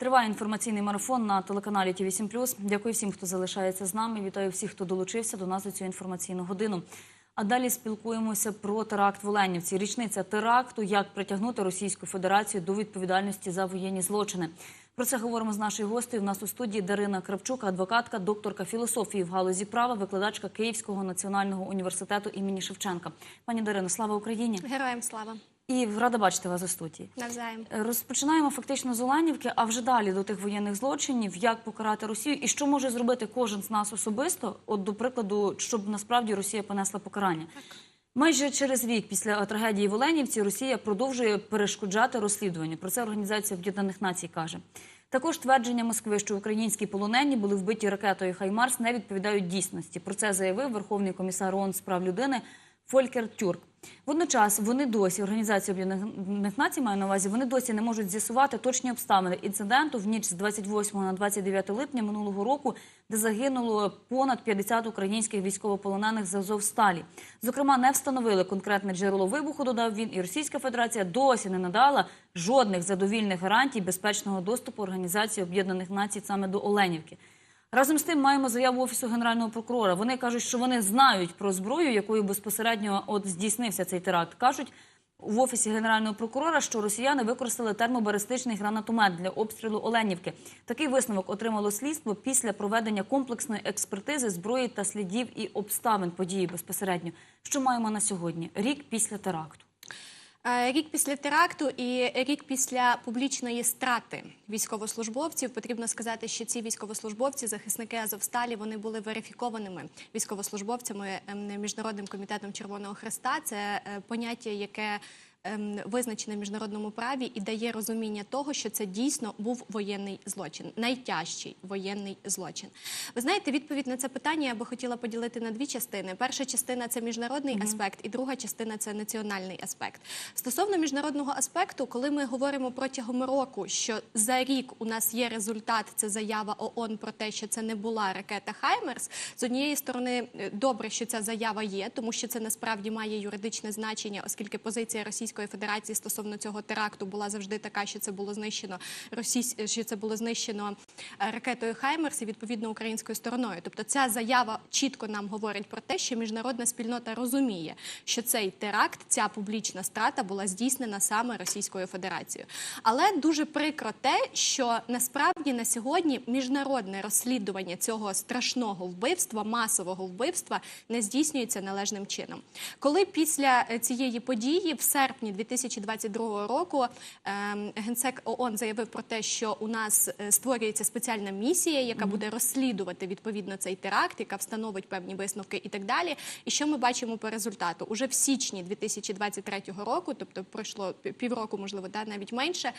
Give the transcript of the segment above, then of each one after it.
Триває інформаційний марафон на телеканалі Ті 8 Дякую всім, хто залишається з нами. Вітаю всіх, хто долучився до нас за цю інформаційну годину. А далі спілкуємося про теракт в Оленівці. Річниця теракту, як притягнути Російську Федерацію до відповідальності за воєнні злочини. Про це говоримо з нашою гостею. У нас у студії Дарина Кравчук, адвокатка, докторка філософії в галузі права, викладачка Київського національного університету імені Шевченка. Пані Дарино, слава Україні! Героям слава І рада бачити вас у студії. навзаєм. Розпочинаємо фактично з Оленівки, а вже далі до тих воєнних злочинів, як покарати Росію і що може зробити кожен з нас особисто, от до прикладу, щоб насправді Росія понесла покарання. Майже через рік після трагедії в Оленівці Росія продовжує перешкоджати розслідуванню. Про це Організація Об'єднаних Націй каже. Також твердження Москви, що українські полонені були вбиті ракетою Хаймарс, не відповідають дійсності. Про це заявив Верховний комісар ООН з прав людини Фолькер Тюрк. Водночас вони досі Організація Об'єднаних Націй маю на увазі. Вони досі не можуть з'ясувати точні обставини інциденту в ніч з 28 на 29 липня минулого року, де загинуло понад 50 українських військовополонених з Азовсталі. Зокрема, не встановили конкретне джерело вибуху. Додав він, і Російська Федерація досі не надала жодних задовільних гарантій безпечного доступу Організації Об'єднаних Націй саме до Оленівки. Разом з тим маємо заяву офісу генерального прокурора. Вони кажуть, що вони знають про зброю, якою безпосередньо от здійснився цей теракт. кажуть в офісі генерального прокурора, що росіяни використали термобаристичний гранатомет для обстрілу Оленівки. Такий висновок отримало слідство після проведення комплексної експертизи зброї та слідів і обставин події безпосередньо. Що маємо на сьогодні? Рік після теракту. Е, Рік після теракту і рік після публічної страти військовослужбовців потрібно сказати, що ці військовослужбовці, захисники Азовсталі, вони були верифікованими військовослужбовцями ем, міжнародним комітетом Червоного Хреста. Це е, поняття, яке визначене в міжнародному праві і дає розуміння того, що це дійсно був воєнний злочин, найтяжчий воєнний злочин. Ви знаєте, відповідь на це питання я би хотіла поділити на дві частини. Перша частина це міжнародний аспект, і друга частина це національний аспект. Стосовно міжнародного аспекту, коли ми говоримо протягом року, що за рік у нас є результат, це заява ООН про те, що це не була ракета Хаймерс. З однієї сторони, е, добре, що ця заява є, тому що це насправді має юридичне значення, оскільки позиція Російської Федерації стосовно цього теракту була завжди така, що це було знищено Російсь... що це було знищено е, ракетою Хаймерс і відповідно українською стороною. Тобто, ця заява чітко нам говорить про те, що міжнародна спільнота розуміє, що цей теракт, ця публічна страта була здійснена саме Російською Федерацією. Але дуже прикро те, що насправді на сьогодні міжнародне розслідування цього страшного вбивства, масового вбивства, не здійснюється належним чином. Коли після е, цієї події, в серпні 2022 року, ем, генсек ООН заявив про те, що у нас е, створюється спеціальна місія, яка буде розслідувати відповідно цей теракт, яка встановить певні висновки і так далі. І що ми бачимо по результату? Уже в січні 2023 року, тобто пройшло півроку, можливо, да, навіть менше.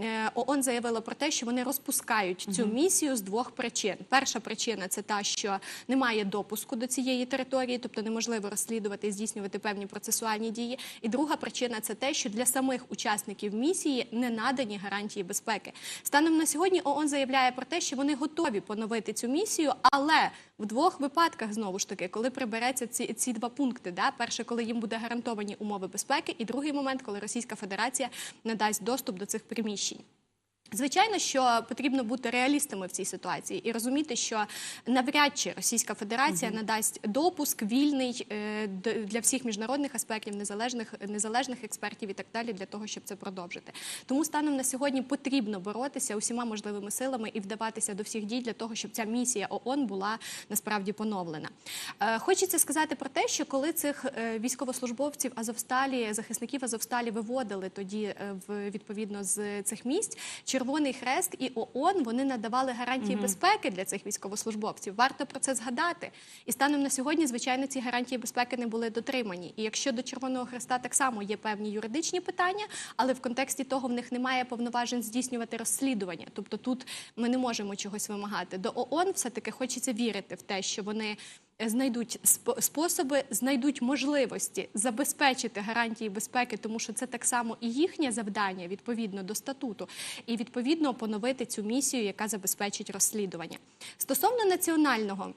е, ООН заявило про те, що вони розпускають цю місію з двох причин. Перша причина це та, що немає допуску до цієї території, тобто неможливо розслідувати і здійснювати певні процесуальні дії. І друга причина це те, що для самих учасників місії не надані гарантії безпеки. Станом на сьогодні ООН заявляє про те, що вони готові поновити цю місію, але в двох випадках знову ж таки, коли прибереться ці, ці два пункти, да, перше, коли їм буде гарантовані умови безпеки, і другий момент, коли Російська Федерація надасть доступ до цих приміщень. Звичайно, що потрібно бути реалістами в цій ситуації і розуміти, що навряд чи Російська Федерація надасть допуск вільний е, для всіх міжнародних аспектів, незалежних незалежних експертів і так далі, для того, щоб це продовжити. Тому станом на сьогодні потрібно боротися усіма можливими силами і вдаватися до всіх дій для того, щоб ця місія ООН була насправді поновлена. Е, Хочеться сказати про те, що коли цих е, військовослужбовців Азовсталі, захисників Азовсталі виводили тоді в відповідно з цих місць. Червоний Хрест і ООН вони надавали гарантії безпеки для цих військовослужбовців. Варто про це згадати. І станом на сьогодні, звичайно, ці гарантії безпеки не були дотримані. І якщо до Червоного Хреста так само є певні юридичні питання, але в контексті того в них немає повноважень здійснювати розслідування. Тобто тут ми не можемо чогось вимагати. До ООН все-таки хочеться вірити в те, що вони знайдуть спо- способи, знайдуть можливості забезпечити гарантії безпеки, тому що це так само і їхнє завдання відповідно до статуту, і відповідно поновити цю місію, яка забезпечить розслідування стосовно національного.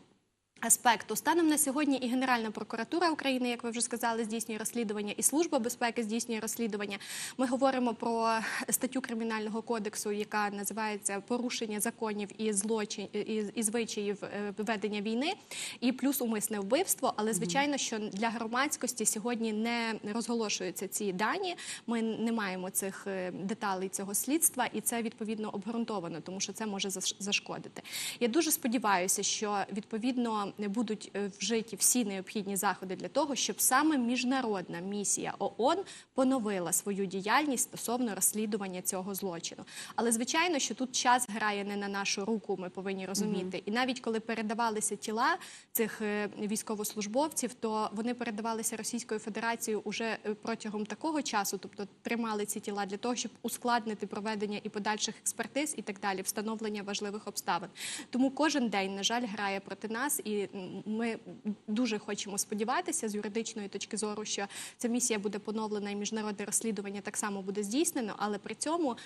Аспекту станом на сьогодні і Генеральна прокуратура України, як ви вже сказали, здійснює розслідування, і служба безпеки здійснює розслідування. Ми говоримо про статтю кримінального кодексу, яка називається порушення законів і злочин і, і звичаїв е, ведення війни, і плюс умисне вбивство. Але звичайно, що для громадськості сьогодні не розголошуються ці дані. Ми не маємо цих е, деталей цього слідства, і це відповідно обґрунтовано, тому що це може заш- зашкодити. Я дуже сподіваюся, що відповідно будуть е, вжиті всі необхідні заходи для того, щоб саме міжнародна місія ООН поновила свою діяльність стосовно розслідування цього злочину. Але звичайно, що тут час грає не на нашу руку. Ми повинні розуміти. І навіть коли передавалися тіла цих е, військовослужбовців, то вони передавалися Російською Федерацією уже е, протягом такого часу, тобто тримали ці тіла для того, щоб ускладнити проведення і подальших експертиз і так далі, встановлення важливих обставин. Тому кожен день, на жаль, грає проти нас, і ми дуже хочемо сподіватися з юридичної точки зору, що ця місія буде поновлена і міжнародне розслідування так само буде здійснено, але при цьому.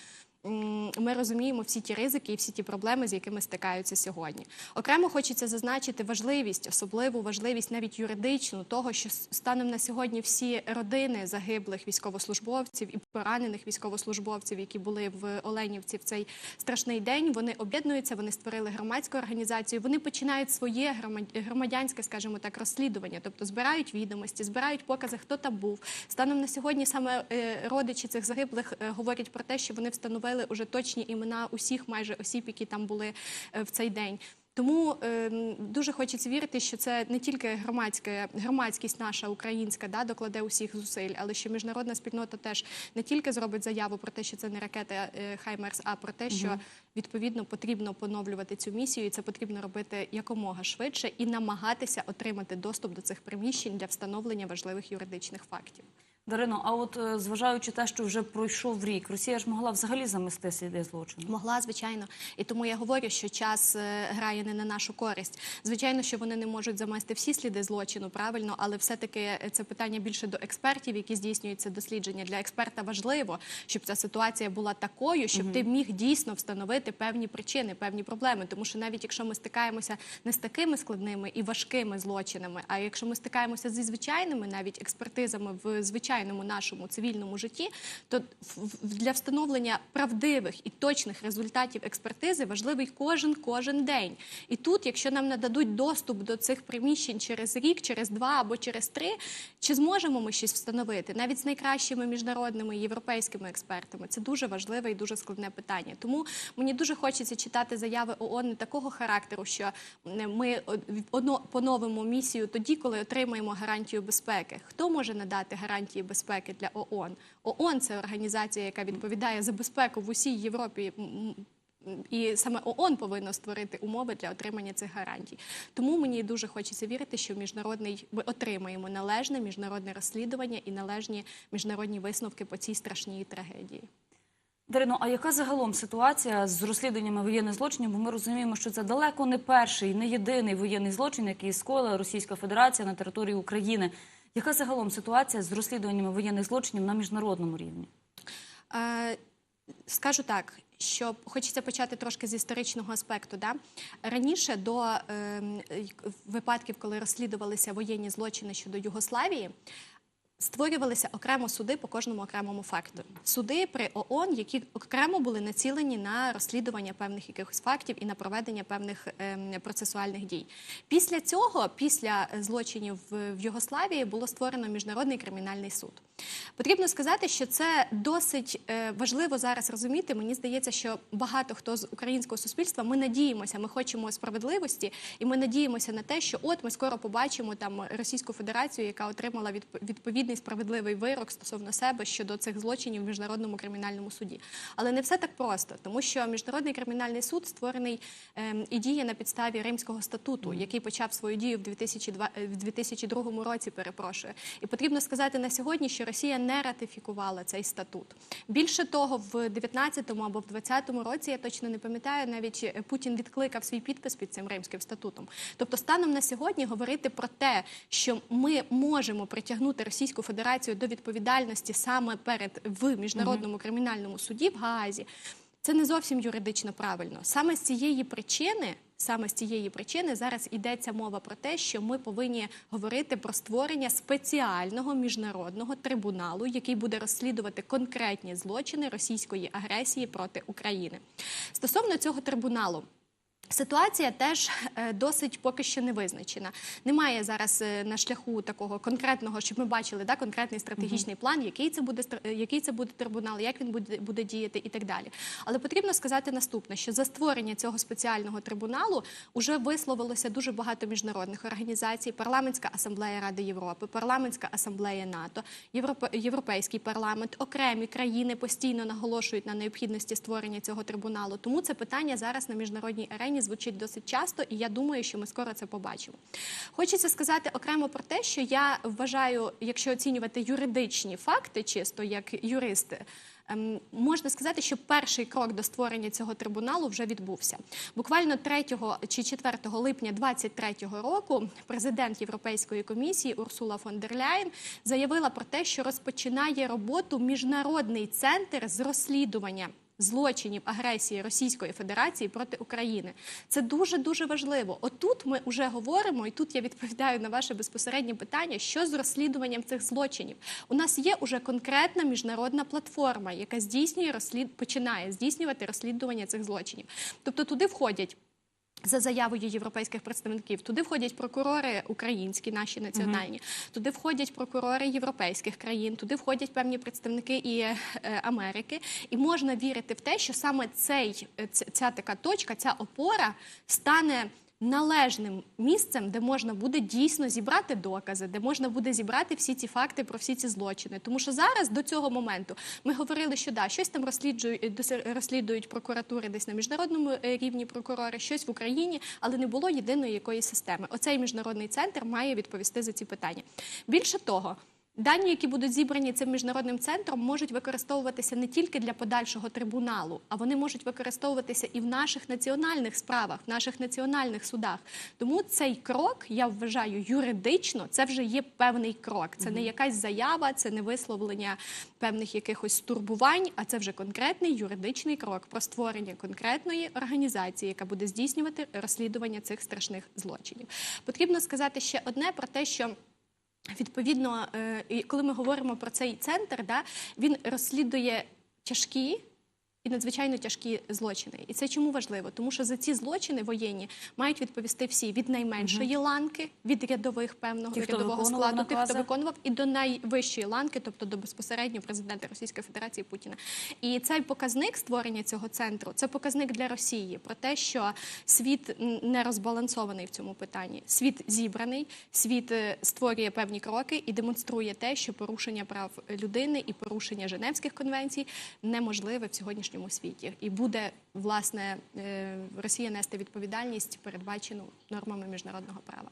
Ми розуміємо всі ті ризики і всі ті проблеми, з якими стикаються сьогодні. Окремо хочеться зазначити важливість, особливу важливість навіть юридичну, того, що станом на сьогодні всі родини загиблих військовослужбовців і поранених військовослужбовців, які були в Оленівці в цей страшний день, вони об'єднуються, вони створили громадську організацію. Вони починають своє громадянське, скажімо так, розслідування, тобто збирають відомості, збирають покази, хто там був. Станом на сьогодні саме е, родичі цих загиблих е, говорять про те, що вони встановили уже точні імена усіх майже осіб, які там були е, в цей день. Тому е, дуже хочеться вірити, що це не тільки громадська громадськість наша українська да, докладе усіх зусиль, але що міжнародна спільнота теж не тільки зробить заяву про те, що це не ракета е, Хаймерс, а про те, що відповідно потрібно поновлювати цю місію, і це потрібно робити якомога швидше і намагатися отримати доступ до цих приміщень для встановлення важливих юридичних фактів. Дарино, а от е, зважаючи те, що вже пройшов рік, Росія ж могла взагалі замести сліди злочину. Могла, звичайно, і тому я говорю, що час е, грає не на нашу користь. Звичайно, що вони не можуть замести всі сліди злочину, правильно, але все-таки це питання більше до експертів, які здійснюють це дослідження. Для експерта важливо, щоб ця ситуація була такою, щоб ти міг дійсно встановити певні причини, певні проблеми. Тому що навіть якщо ми стикаємося не з такими складними і важкими злочинами, а якщо ми стикаємося зі звичайними навіть експертизами в звичайному нашому цивільному житті, то для встановлення правдивих і точних результатів експертизи важливий кожен кожен день. І тут, якщо нам нададуть доступ до цих приміщень через рік, через два або через три, чи зможемо ми щось встановити навіть з найкращими міжнародними європейськими експертами? Це дуже важливе і дуже складне питання. Тому мені дуже хочеться читати заяви ООН такого характеру, що ми поновимо місію тоді, коли отримаємо гарантію безпеки. Хто може надати гарантії безпеки для ООН? ООН це організація, яка відповідає за безпеку в усій Європі. І саме ООН повинно створити умови для отримання цих гарантій. Тому мені дуже хочеться вірити, що міжнародний ми отримаємо належне міжнародне розслідування і належні міжнародні висновки по цій страшній трагедії. Дарино, а яка загалом ситуація з розслідуваннями воєнних злочинів? Бо ми розуміємо, що це далеко не перший, не єдиний воєнний злочин, який скоїла Російська Федерація на території України. Яка загалом ситуація з розслідуваннями воєнних злочинів на міжнародному рівні? Е, Скажу так, що хочеться почати трошки з історичного аспекту. Да? Раніше до е, випадків, коли розслідувалися воєнні злочини щодо Югославії, створювалися окремо суди по кожному окремому факту. Суди при ООН, які окремо були націлені на розслідування певних якихось фактів і на проведення певних ем, процесуальних дій. Після цього, після е, злочинів в, Югославії, було створено міжнародний кримінальний суд. Потрібно сказати, що це досить е, важливо зараз розуміти. Мені здається, що багато хто з українського суспільства ми надіємося, ми хочемо справедливості, і ми надіємося на те, що от ми скоро побачимо там Російську Федерацію, яка отримала відп- відповідний справедливий вирок стосовно себе щодо цих злочинів в міжнародному кримінальному суді. Але не все так просто, тому що міжнародний кримінальний суд створений ем, і діє на підставі Римського статуту, який почав свою дію в 2002, е, в 2002 році. Перепрошую, і потрібно сказати на сьогодні, що Росія не ратифікувала цей статут. Більше того, в 19-му або в 20-му році я точно не пам'ятаю, навіть е, Путін відкликав свій підпис під цим римським статутом. Тобто, станом на сьогодні говорити про те, що ми можемо притягнути Російську Федерацію до відповідальності саме перед в міжнародному кримінальному суді в Гаазі. Це не зовсім юридично правильно. Саме з цієї причини, саме з цієї причини зараз йдеться мова про те, що ми повинні говорити про створення спеціального міжнародного трибуналу, який буде розслідувати конкретні злочини російської агресії проти України. Стосовно цього трибуналу. Ситуація теж е, досить поки що не визначена. Немає зараз е, на шляху такого конкретного, щоб ми бачили да, конкретний стратегічний план, який це буде е, який це буде трибунал, як він буде, буде діяти і так далі. Але потрібно сказати наступне: що за створення цього спеціального трибуналу вже висловилося дуже багато міжнародних організацій: парламентська асамблея Ради Європи, парламентська асамблея НАТО, Європе- Європейський парламент, окремі країни постійно наголошують на необхідності створення цього трибуналу. Тому це питання зараз на міжнародній арені звучить досить часто, і я думаю, що ми скоро це побачимо. Хочеться сказати окремо про те, що я вважаю, якщо оцінювати юридичні факти, чисто як юристи. ем, Можна сказати, що перший крок до створення цього трибуналу вже відбувся. Буквально 3 чи 4 липня 2023 року президент Європейської комісії Урсула фон дер Ляєн заявила про те, що розпочинає роботу міжнародний центр з розслідування злочинів агресії Російської Федерації проти України. Це дуже дуже важливо. Отут ми вже говоримо, і тут я відповідаю на ваше безпосереднє питання, що з розслідуванням цих злочинів. У нас є уже конкретна міжнародна платформа, яка здійснює розслід... починає здійснювати розслідування цих злочинів. Тобто туди входять. За заявою європейських представників. Туди входять прокурори українські, наші національні, туди входять прокурори європейських країн, туди входять певні представники і е, Америки. І можна вірити в те, що саме цей е, ця така точка, ця опора стане належним місцем, де можна буде дійсно зібрати докази, де можна буде зібрати всі ці факти про всі ці злочини. Тому що зараз до цього моменту ми говорили, що да, щось там розслідують, доси- розслідують прокуратури десь на міжнародному е, рівні прокурори, щось в Україні, але не було єдиної якоїсь системи. Оцей міжнародний центр має відповісти за ці питання. Більше того. Дані, які будуть зібрані цим міжнародним центром, можуть використовуватися не тільки для подальшого трибуналу, а вони можуть використовуватися і в наших національних справах, в наших національних судах. Тому цей крок, я вважаю, юридично це вже є певний крок. Це не якась заява, це не висловлення певних якихось турбувань, а це вже конкретний юридичний крок про створення конкретної організації, яка буде здійснювати розслідування цих страшних злочинів. Потрібно сказати ще одне про те, що. Відповідно, е, коли ми говоримо про цей центр, да, він розслідує тяжкі і надзвичайно тяжкі злочини. І це чому важливо? Тому що за ці злочини воєнні мають відповісти всі від найменшої ланки, від рядових певного хто рядового складу, тих, хто виконував, і до найвищої ланки, тобто до безпосередньо президента Російської Федерації Путіна. І цей показник створення цього центру це показник для Росії про те, що світ не розбалансований в цьому питанні. Світ зібраний, світ е, створює певні кроки і демонструє те, що порушення прав людини і порушення Женевських конвенцій неможливе в сьогоднішньому світі. І буде власне е, Росія нести відповідальність, передбачену нормами міжнародного права.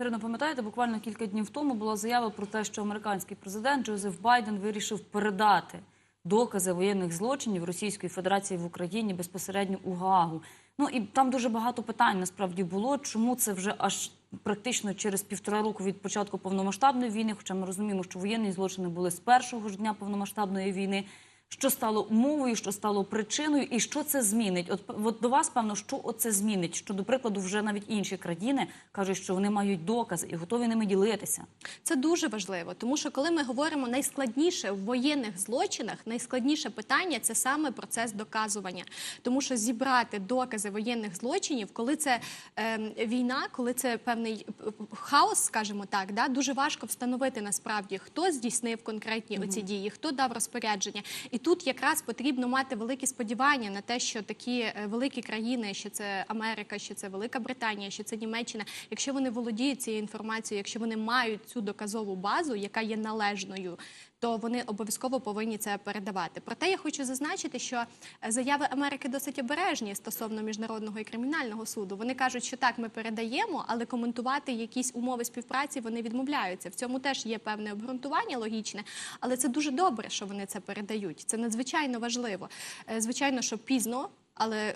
Ірино, пам'ятаєте, буквально кілька днів тому була заява про те, що американський президент Джозеф Байден вирішив передати докази воєнних злочинів Російської Федерації в Україні безпосередньо у Гаагу. Ну і там дуже багато питань насправді було. Чому це вже аж практично через півтора року від початку повномасштабної війни? Хоча ми розуміємо, що воєнні злочини були з першого ж дня повномасштабної війни. Що стало умовою, що стало причиною, і що це змінить? От, от до вас, певно, що оце змінить? Що, до прикладу, вже навіть інші країни кажуть, що вони мають докази і готові ними ділитися. Це дуже важливо, тому що коли ми говоримо найскладніше в воєнних злочинах, найскладніше питання це саме процес доказування. Тому що зібрати докази воєнних злочинів, коли це е, війна, коли це певний хаос, скажімо так, да, дуже важко встановити насправді, хто здійснив конкретні оці дії, хто дав розпорядження. І тут якраз потрібно мати великі сподівання на те, що такі е, великі країни, що це Америка, що це Велика Британія, що це Німеччина, якщо вони володіють цією інформацією, якщо вони мають цю доказову базу, яка є належною. То вони обов'язково повинні це передавати. Проте я хочу зазначити, що е, заяви Америки досить обережні стосовно міжнародного і кримінального суду. Вони кажуть, що так, ми передаємо, але коментувати якісь умови співпраці вони відмовляються. В цьому теж є певне обґрунтування логічне, але це дуже добре, що вони це передають. Це надзвичайно важливо. Е, Звичайно, що пізно, але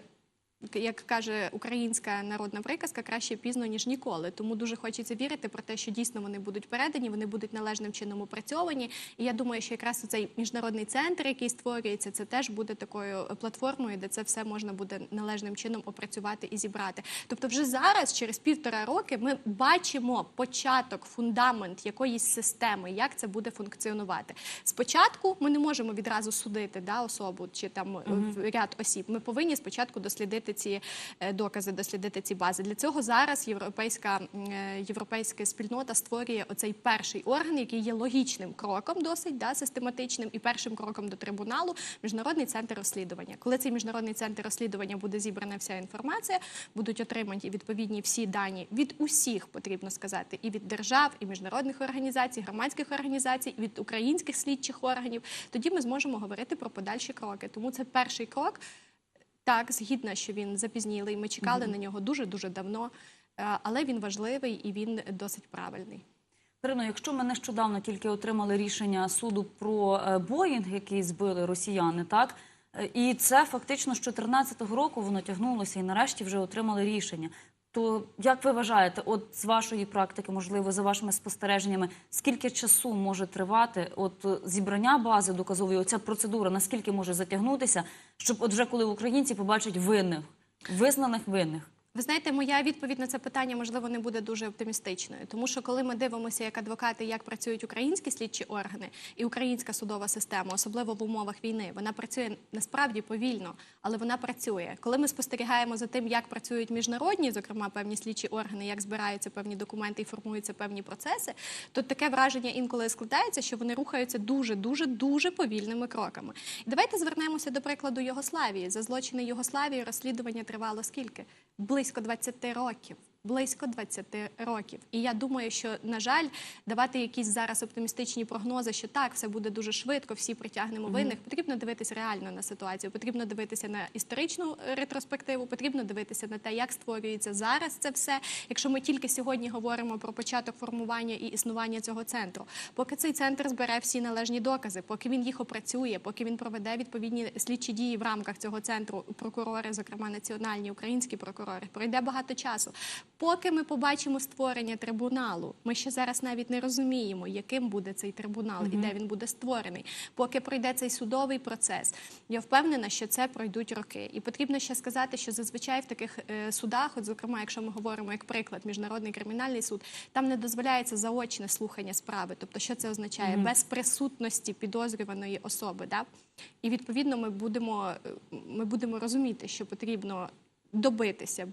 як каже українська народна приказка, краще пізно ніж ніколи. Тому дуже хочеться вірити про те, що дійсно вони будуть передані, вони будуть належним чином опрацьовані. І я думаю, що якраз цей міжнародний центр, який створюється, це теж буде такою платформою, де це все можна буде належним чином опрацювати і зібрати. Тобто, вже зараз, через півтора роки, ми бачимо початок, фундамент якоїсь системи, як це буде функціонувати. Спочатку ми не можемо відразу судити да, особу чи там е, ряд осіб. Ми повинні спочатку дослідити ці е, докази, дослідити ці бази. Для цього зараз європейська е, європейська спільнота створює оцей перший орган, який є логічним кроком, досить да, систематичним, і першим кроком до трибуналу міжнародний центр розслідування. Коли цей міжнародний центр розслідування буде зібрана вся інформація, будуть отримані відповідні всі дані від усіх, потрібно сказати, і від держав, і міжнародних організацій, громадських організацій, від українських слідчих органів. Тоді ми зможемо говорити про подальші кроки. Тому це перший крок. Так, згідна, що він запізнілий. Ми чекали на нього дуже дуже давно, е, але він важливий і він досить правильний. Ірино, якщо ми нещодавно тільки отримали рішення суду про е, Боїнг, який збили росіяни, так Е, і це фактично з 2014 року воно тягнулося, і нарешті вже отримали рішення. То як ви вважаєте, от з вашої практики, можливо, за вашими спостереженнями, скільки часу може тривати от е, зібрання бази доказової, оця процедура, наскільки може затягнутися, щоб от вже коли українці побачать винних, визнаних винних? Ви знаєте, моя відповідь на це питання можливо не буде дуже оптимістичною, тому що коли ми дивимося як адвокати, як працюють українські слідчі органи і українська судова система, особливо в умовах війни, вона працює насправді повільно, але вона працює. Коли ми спостерігаємо за тим, як працюють міжнародні, зокрема певні слідчі органи, як збираються певні документи і формуються певні процеси, то таке враження інколи складається, що вони рухаються дуже, дуже, дуже повільними кроками. І давайте звернемося до прикладу Йогославії. За злочини Йогославії розслідування тривало скільки? Близько 20 років. Близько 20 років. І я думаю, що, на жаль, давати якісь зараз оптимістичні прогнози, що так, все буде дуже швидко, всі притягнемо винних. Потрібно дивитися реально на ситуацію, потрібно дивитися на історичну ретроспективу, потрібно дивитися на те, як створюється зараз це все. Якщо ми тільки сьогодні говоримо про початок формування і існування цього центру, поки цей центр збере всі належні докази, поки він їх опрацює, поки він проведе відповідні слідчі дії в рамках цього центру, прокурори, зокрема національні українські прокурори, пройде багато часу. Поки ми побачимо створення трибуналу, ми ще зараз навіть не розуміємо, яким буде цей трибунал і де він буде створений. Поки пройде цей судовий процес, я впевнена, що це пройдуть роки. І потрібно ще сказати, що зазвичай в таких е, судах, от зокрема, якщо ми говоримо як приклад, міжнародний кримінальний суд, там не дозволяється заочне слухання справи. Тобто, що це означає? Без присутності підозрюваної особи. Да? І відповідно ми будемо, е, ми будемо розуміти, що потрібно добитися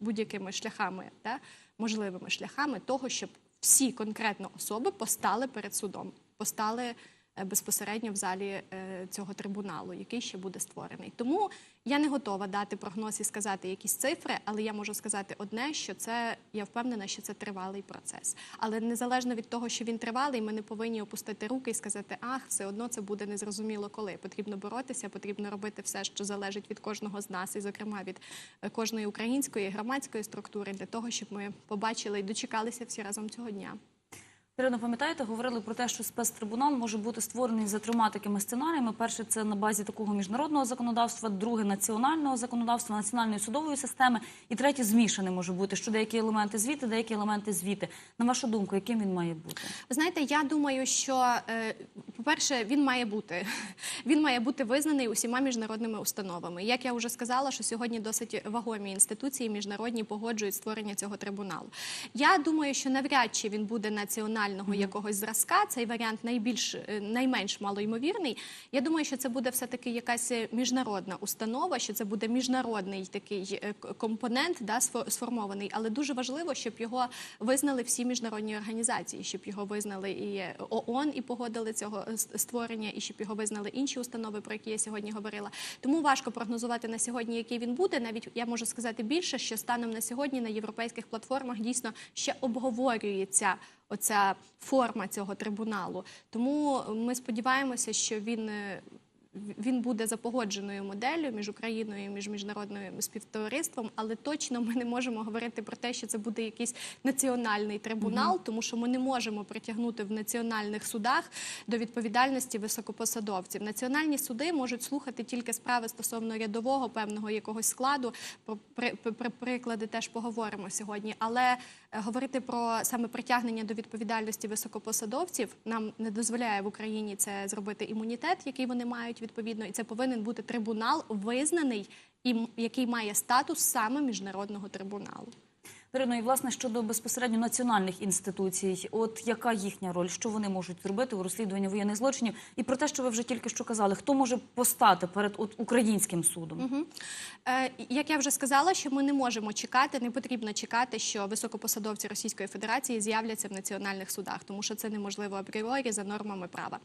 будь-якими шляхами, да, можливими шляхами того, щоб всі конкретно особи постали перед судом, постали безпосередньо в залі е, цього трибуналу, який ще буде створений. Тому я не готова дати прогноз і сказати якісь цифри, але я можу сказати одне, що це я впевнена, що це тривалий процес. Але незалежно від того, що він тривалий, ми не повинні опустити руки і сказати, ах, все одно це буде незрозуміло коли. Потрібно боротися, потрібно робити все, що залежить від кожного з нас, і зокрема від е, кожної української громадської структури, для того, щоб ми побачили і дочекалися всі разом цього дня. Ірино, пам'ятаєте, говорили про те, що спецтрибунал може бути створений за трьома такими сценаріями. Перше це на базі такого міжнародного законодавства, друге національного законодавства, національної судової системи, і третє змішане може бути, що деякі елементи звідти, деякі елементи звідти. На вашу думку, яким він має бути? Ви знаєте, я думаю, що е, по-перше, він має бути. Він має бути визнаний усіма міжнародними установами. Як я вже сказала, що сьогодні досить вагомі інституції міжнародні погоджують створення цього трибуналу. Я думаю, що навряд чи він буде національного якогось зразка. Цей варіант найбільш е, найменш малоймовірний. Я думаю, що це буде все таки якась е, міжнародна установа, що це буде міжнародний такий е, компонент, да, сфо- сформований. Але дуже важливо, щоб його визнали всі міжнародні організації, щоб його визнали і ООН і погодили цього створення, і щоб його визнали інші установи, про які я сьогодні говорила. Тому важко прогнозувати на сьогодні, який він буде. Навіть я можу сказати більше, що станом на сьогодні на європейських платформах дійсно ще обговорюється. Оця форма цього трибуналу. Тому ми сподіваємося, що він е, він буде за погодженою моделлю між Україною і між міжнародним співтовариством, але точно ми не можемо говорити про те, що це буде якийсь національний трибунал, тому що ми не можемо притягнути в національних судах до відповідальності високопосадовців. Національні суди можуть слухати тільки справи стосовно рядового певного якогось складу. Про при, при, при- приклади теж поговоримо сьогодні. Але е, говорити про саме притягнення до відповідальності високопосадовців нам не дозволяє в Україні це зробити імунітет, який вони мають відповідно, і це повинен бути трибунал визнаний і який має статус саме міжнародного трибуналу. Ірино, і власне щодо безпосередньо національних інституцій, от яка їхня роль, що вони можуть зробити у розслідуванні воєнних злочинів, і про те, що ви вже тільки що казали, хто може постати перед от, українським судом? Мгм. Е, Як я вже сказала, що ми не можемо чекати, не потрібно чекати, що високопосадовці Російської Федерації з'являться в національних судах, тому що це неможливо апріорі за нормами права.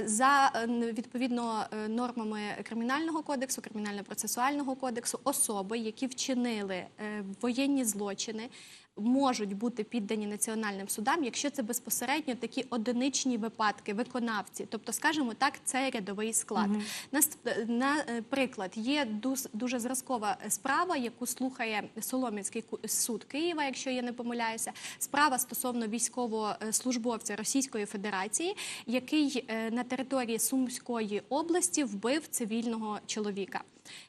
Е, За е, відповідно е, нормами кримінального кодексу, кримінально-процесуального кодексу, особи, які вчинили е, воєнні злочини. Можуть бути піддані національним судам, якщо це безпосередньо такі одиничні випадки, виконавці, тобто, скажімо так, це рядовий склад. Нас наприклад, є дуже зразкова справа, яку слухає Солом'янський ку- суд Києва, якщо я не помиляюся. Справа стосовно військовослужбовця Російської Федерації, який е, на території Сумської області вбив цивільного чоловіка.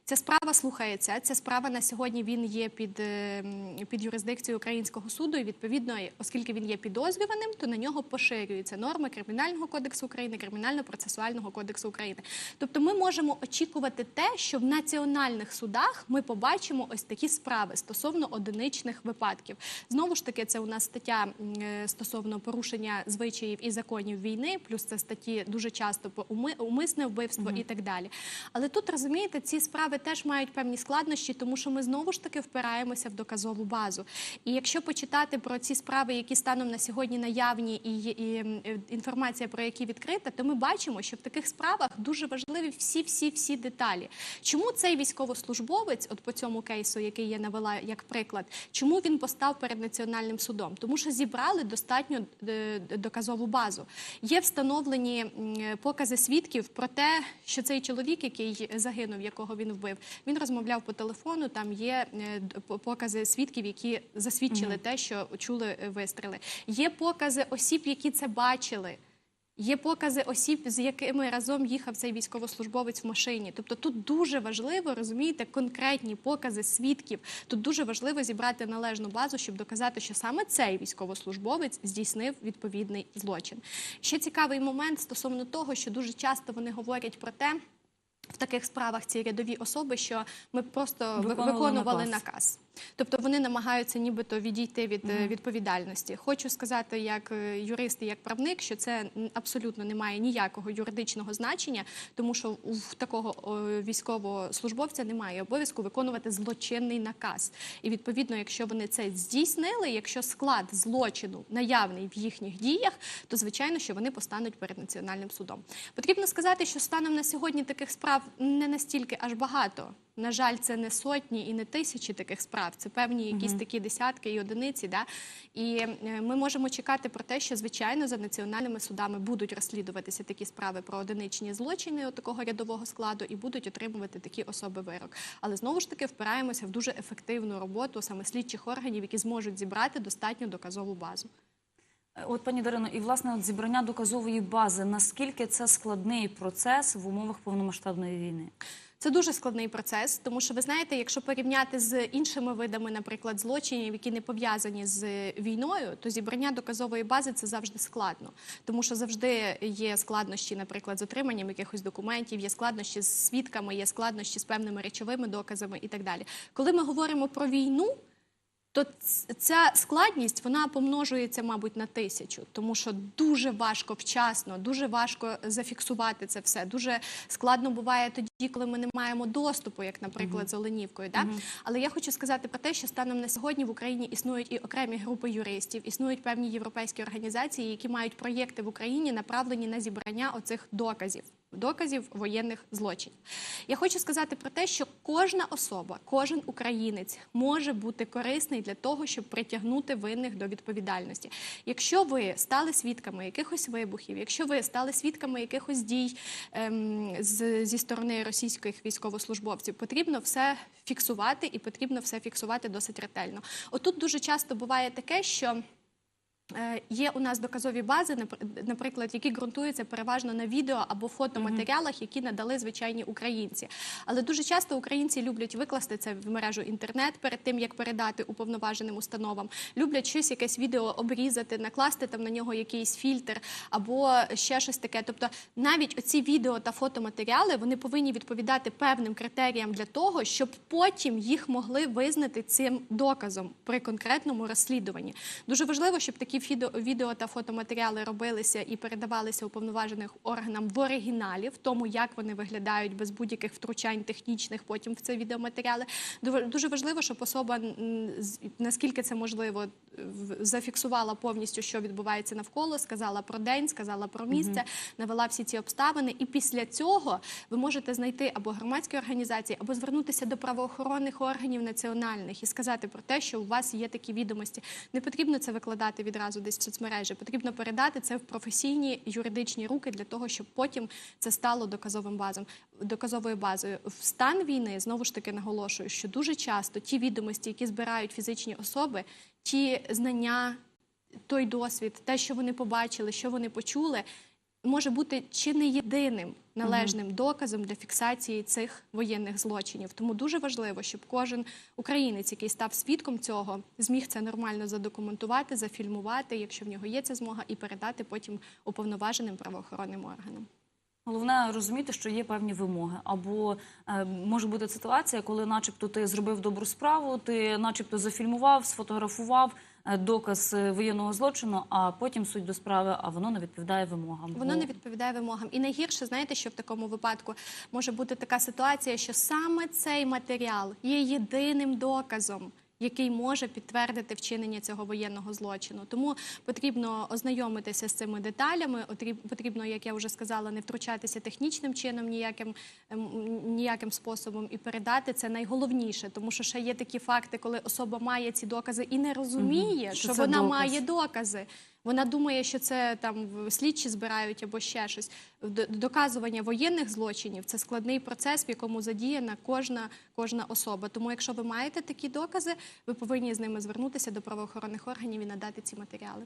Ця справа слухається. Ця справа на сьогодні він є під, е, під юрисдикцією українського суду. І відповідно, оскільки він є підозрюваним, то на нього поширюються норми Кримінального кодексу України, Кримінально-процесуального кодексу України. Тобто, ми можемо очікувати те, що в національних судах ми побачимо ось такі справи стосовно одиничних випадків. Знову ж таки, це у нас стаття е, стосовно порушення звичаїв і законів війни, плюс це статті дуже часто умисне вбивство і так далі. Але тут розумієте, ці справи теж мають певні складнощі, тому що ми знову ж таки впираємося в доказову базу. І якщо почитати про ці справи, які станом на сьогодні наявні, і, і е, інформація про які відкрита, то ми бачимо, що в таких справах дуже важливі всі, всі, всі деталі. Чому цей військовослужбовець, от по цьому кейсу, який я навела як приклад, чому він постав перед національним судом? Тому що зібрали достатньо е, доказову базу. Є встановлені е, покази свідків про те, що цей чоловік, який загинув, якого він вбив, він розмовляв по телефону. Там є е, покази свідків, які засвідчили те, що чули е, вистріли. Є покази осіб, які це бачили. Є покази осіб, з якими разом їхав цей військовослужбовець в машині. Тобто тут дуже важливо розумієте конкретні покази свідків. Тут дуже важливо зібрати належну базу, щоб доказати, що саме цей військовослужбовець здійснив відповідний злочин. Ще цікавий момент стосовно того, що дуже часто вони говорять про те. В таких справах ці рядові особи, що ми просто ви- Виконували виконували наказ. наказ. Тобто вони намагаються нібито відійти від е, відповідальності. Хочу сказати, як е, юрист і як правник, що це абсолютно не має ніякого юридичного значення, тому що у такого військовослужбовця немає обов'язку виконувати злочинний наказ. І відповідно, якщо вони це здійснили, якщо склад злочину наявний в їхніх діях, то звичайно, що вони постануть перед національним судом. Потрібно сказати, що станом на сьогодні таких справ не настільки аж багато. На жаль, це не сотні і не тисячі таких справ, це певні якісь такі десятки і одиниці. Да? І е, ми можемо чекати про те, що звичайно за національними судами будуть розслідуватися такі справи про одиничні злочини от такого рядового складу і будуть отримувати такі особи вирок. Але знову ж таки впираємося в дуже ефективну роботу саме слідчих органів, які зможуть зібрати достатньо доказову базу. Е, От пані Дарино, і власне от зібрання доказової бази. Наскільки це складний процес в умовах повномасштабної війни? Це дуже складний процес, тому що ви знаєте, якщо порівняти з іншими видами, наприклад, злочинів, які не пов'язані з війною, то зібрання доказової бази це завжди складно, тому що завжди є складнощі, наприклад, з отриманням якихось документів, є складнощі з свідками, є складнощі з певними речовими доказами і так далі. Коли ми говоримо про війну. То ця складність вона помножується, мабуть, на тисячу, тому що дуже важко вчасно, дуже важко зафіксувати це все. Дуже складно буває тоді, коли ми не маємо доступу, як, наприклад, з Оленівкою. Да? Але я хочу сказати про те, що станом на сьогодні в Україні існують і окремі групи юристів, існують певні європейські організації, які мають проєкти в Україні, направлені на зібрання оцих доказів. Доказів воєнних злочинів. Я хочу сказати про те, що кожна особа, кожен українець може бути корисний для того, щоб притягнути винних до відповідальності. Якщо ви стали свідками якихось вибухів, якщо ви стали свідками якихось дій ем, з, зі сторони російських військовослужбовців, потрібно все фіксувати і потрібно все фіксувати досить ретельно. Отут дуже часто буває таке, що. Е, Є у нас доказові бази, напр- наприклад, які ґрунтуються переважно на відео або фотоматеріалах, які надали звичайні українці. Але дуже часто українці люблять викласти це в мережу інтернет перед тим, як передати уповноваженим установам. Люблять щось, якесь відео обрізати, накласти там на нього якийсь фільтр або ще щось таке. Тобто, навіть оці відео та фотоматеріали вони повинні відповідати певним критеріям для того, щоб потім їх могли визнати цим доказом при конкретному розслідуванні. Дуже важливо, щоб такі відео та фотоматеріали робилися і передавалися уповноваженим органам в оригіналі, в тому, як вони виглядають без будь-яких втручань технічних потім в це відеоматеріали. Дуже- Дуже важливо, щоб особа наскільки це можливо зафіксувала повністю, що відбувається навколо, сказала про день, сказала про місце, навела всі ці обставини. І після цього ви можете знайти або громадські організації, або звернутися до правоохоронних органів національних і сказати про те, що у вас є такі відомості. Не потрібно це викладати відразу десь в соцмережі. Потрібно передати це в професійні юридичні руки для того, щоб потім це стало доказовим базом, доказовою базою. В стан війни знову ж таки наголошую, що дуже часто ті відомості, які збирають фізичні особи, ті знання, той досвід, те, що вони побачили, що вони почули, може бути чи не єдиним належним доказом для фіксації цих воєнних злочинів. Тому дуже важливо, щоб кожен українець, який став свідком цього, зміг це нормально задокументувати, зафільмувати, якщо в нього є ця змога, і передати потім уповноваженим правоохоронним органам. Головне розуміти, що є певні вимоги. Або е, може бути ситуація, коли, начебто, ти зробив добру справу, ти, начебто, зафільмував, сфотографував доказ е, воєнного злочину, а потім суть до справи, а воно не відповідає вимогам. Воно не відповідає вимогам. І найгірше, знаєте, що в такому випадку може бути така ситуація, що саме цей матеріал є єдиним доказом. Який може підтвердити вчинення цього воєнного злочину, тому потрібно ознайомитися з цими деталями. отріб- Потрібно, як я вже сказала, не втручатися технічним чином ніяким ем, ніяким способом і передати це найголовніше, тому що ще є такі факти, коли особа має ці докази і не розуміє, Що що вона доказ. має докази. Вона думає, що це там слідчі збирають або ще щось. Доказування воєнних злочинів це складний процес, в якому задіяна кожна, кожна особа. Тому, якщо ви маєте такі докази, ви повинні з ними звернутися до правоохоронних органів і надати ці матеріали.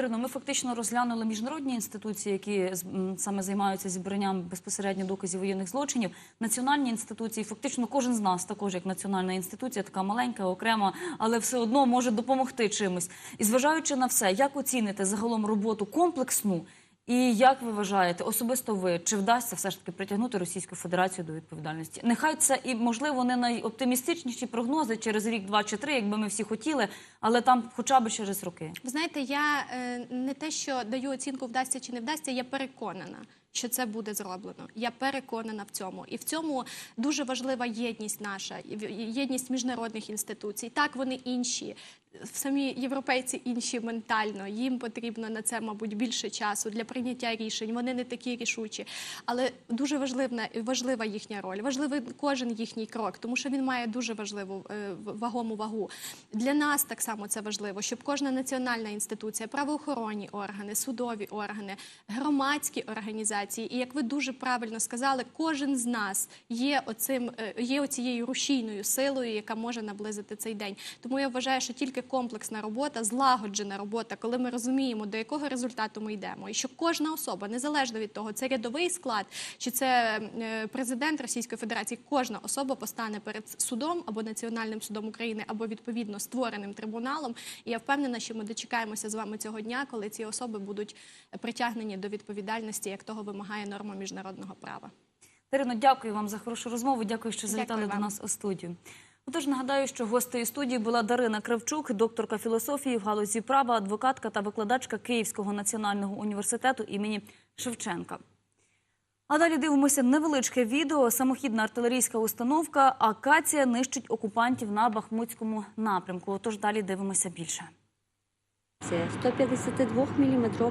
Ірино, ми фактично розглянули міжнародні інституції, які саме займаються зібранням безпосередньо доказів воєнних злочинів. Національні інституції, фактично кожен з нас, також як національна інституція, така маленька, окрема, але все одно може допомогти чимось. І зважаючи на все, як оцінити загалом роботу комплексну, і як ви вважаєте, особисто ви чи вдасться все ж таки притягнути Російську Федерацію до відповідальності? Нехай це і можливо не найоптимістичніші прогнози через рік, два чи три, якби ми всі хотіли, але там хоча б через роки. Ви знаєте, я е, не те, що даю оцінку вдасться чи не вдасться, я переконана. Що це буде зроблено? Я переконана в цьому, і в цьому дуже важлива єдність наша, єдність міжнародних інституцій. Так, вони інші, самі європейці інші ментально. Їм потрібно на це, мабуть, більше часу для прийняття рішень. Вони не такі рішучі, але дуже важлива, важлива їхня роль, важливий кожен їхній крок, тому що він має дуже важливу е, вагому вагу. Для нас так само це важливо, щоб кожна національна інституція, правоохоронні органи, судові органи, громадські організації, і як ви дуже правильно сказали, кожен з нас є оцим, е, є оцією рушійною силою, яка може наблизити цей день. Тому я вважаю, що тільки комплексна робота, злагоджена робота, коли ми розуміємо, до якого результату ми йдемо, і що кожна особа, незалежно від того, це рядовий склад чи це е, президент Російської Федерації, кожна особа постане перед судом або національним судом України, або відповідно створеним трибуналом. І я впевнена, що ми дочекаємося з вами цього дня, коли ці особи будуть притягнені до відповідальності, як того вимагає норма міжнародного права. Ірино, дякую вам за хорошу розмову. Дякую, що завітали Дякую до нас у студію. Отож, нагадаю, що гостею студії була Дарина Кравчук, докторка філософії в галузі права, адвокатка та викладачка Київського національного університету імені Шевченка. А далі дивимося невеличке відео. Самохідна артилерійська установка Акація нищить окупантів на Бахмутському напрямку. Отож, далі дивимося більше. 152 мм